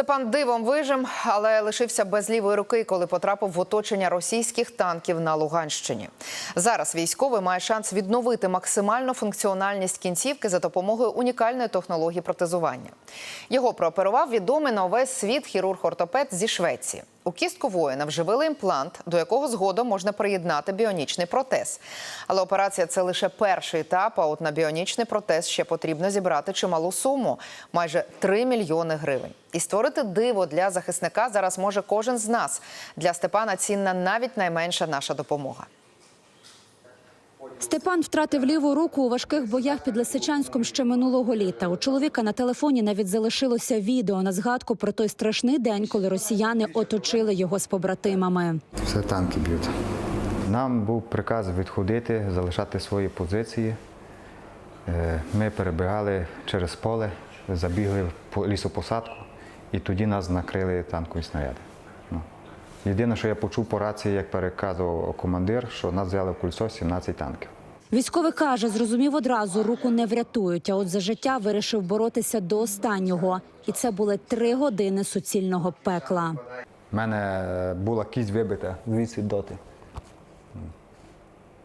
Степан дивом вижив, але лишився без лівої руки, коли потрапив в оточення російських танків на Луганщині. Зараз військовий має шанс відновити максимальну функціональність кінцівки за допомогою унікальної технології протезування. Його прооперував відомий на увесь світ хірург-ортопед зі Швеції. У кістку воїна вживили імплант, до якого згодом можна приєднати біонічний протез. Але операція це лише перший етап. А от на біонічний протез ще потрібно зібрати чималу суму майже 3 мільйони гривень. І створити диво для захисника зараз може кожен з нас. Для Степана цінна навіть найменша наша допомога. Степан втратив ліву руку у важких боях під Лисичанськом ще минулого літа. У чоловіка на телефоні навіть залишилося відео на згадку про той страшний день, коли росіяни оточили його з побратимами. Все танки б'ють. Нам був приказ відходити, залишати свої позиції. Е, Ми перебігали через поле, забігли в лісопосадку, і тоді нас накрили танкові снаряди. Ну. Єдине, що я почув по рації, як переказував командир, що нас взяли в кульцо 17 танків. Військовий каже, зрозумів одразу, руку не врятують. А от за життя вирішив боротися до останнього. І це були три години суцільного пекла. У мене е, була кість вибита звідси доти.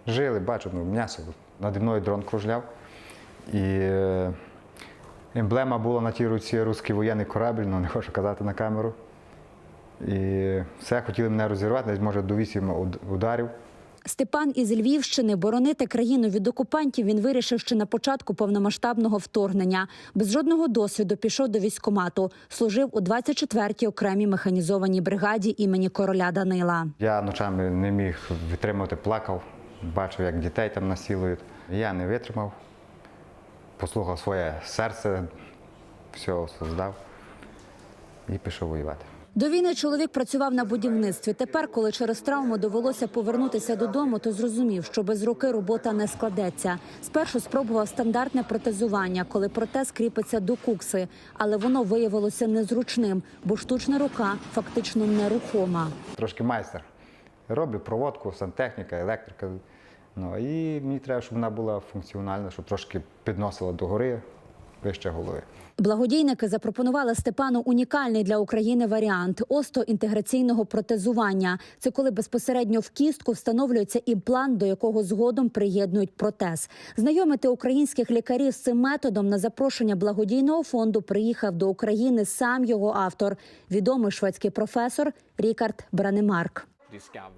Жили, бачу, ну, м'ясо. Наді мною дрон кружляв. І е, емблема була на тій руці русський воєнний корабль, ну не хочу казати на камеру. І все, хотіли мене розірвати, десь може до вісім ударів. Степан із Львівщини боронити країну від окупантів він вирішив ще на початку повномасштабного вторгнення. Без жодного досвіду пішов до військкомату. Служив у 24-й окремій механізованій бригаді імені короля Данила. Я ночами не міг витримати, плакав, бачив, як дітей там насилують. Я не витримав, послухав своє серце, все создав і пішов воювати. До війни чоловік працював на будівництві. Тепер, коли через травму довелося повернутися додому, то зрозумів, що без руки робота не складеться. Спершу спробував стандартне протезування, коли протез кріпиться до кукси, але воно виявилося незручним, бо штучна рука фактично нерухома. Трошки майстер. Роблю проводку, сантехніка, електрика. Ну, і мені треба, щоб вона була функціональна, щоб трошки підносила догори, вище голови. Благодійники запропонували Степану унікальний для України варіант остеоінтеграційного протезування. Це коли безпосередньо в кістку встановлюється імплант, до якого згодом приєднують протез. Знайомити українських лікарів з цим методом на запрошення благодійного фонду приїхав до України сам його автор, відомий шведський професор Рікард Бранемарк.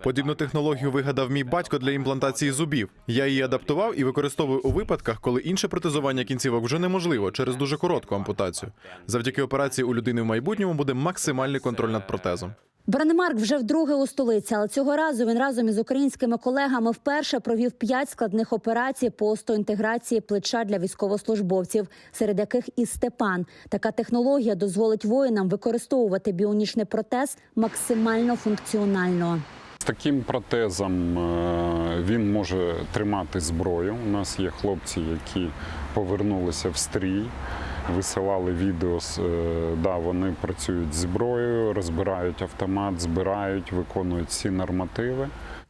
Подібну технологію вигадав мій батько для імплантації зубів. Я її адаптував і використовую у випадках, коли інше протезування кінцівок вже неможливо через дуже коротку ампутацію. Завдяки операції у людини в майбутньому буде максимальний контроль над протезом. Бранемарк вже вдруге у столиці, але цього разу він разом із українськими колегами вперше провів п'ять складних операцій по остеоінтеграції плеча для військовослужбовців, серед яких і Степан. Така технологія дозволить воїнам використовувати біонічний протез максимально функціонально. З таким протезом е, він може тримати зброю. У нас є хлопці, які повернулися в стрій, висилали відео. е, Да, вони працюють зброєю, розбирають автомат, збирають, виконують всі нормативи.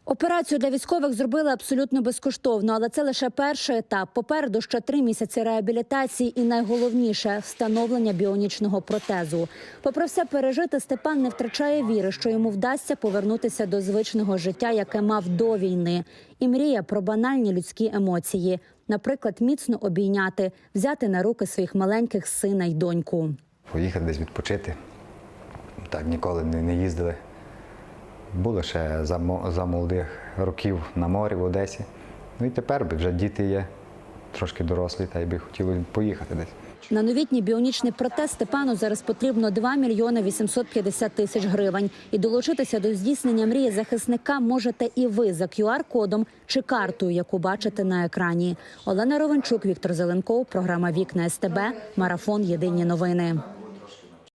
Операцію для військових зробили абсолютно безкоштовно, але це лише перший етап. Попереду ще три місяці реабілітації, і найголовніше встановлення біонічного протезу. Попри все пережити, Степан не втрачає віри, що йому вдасться повернутися до звичного життя, яке мав до війни, і мріє про банальні людські емоції, наприклад, міцно обійняти, взяти на руки своїх маленьких сина й доньку. Поїхати десь відпочити. Так ніколи не, їздили. Було ще за, за молодих років на морі в Одесі. Ну і тепер вже діти є, трошки дорослі, та й би хотіли поїхати десь. На новітній біонічний протез Степану зараз потрібно 2 мільйони 850 тисяч гривень. І долучитися до здійснення мрії захисника можете і ви за QR-кодом чи картою, яку бачите на екрані. Олена Ровенчук, Віктор Зеленков, програма Вікна СТБ, марафон Єдині новини.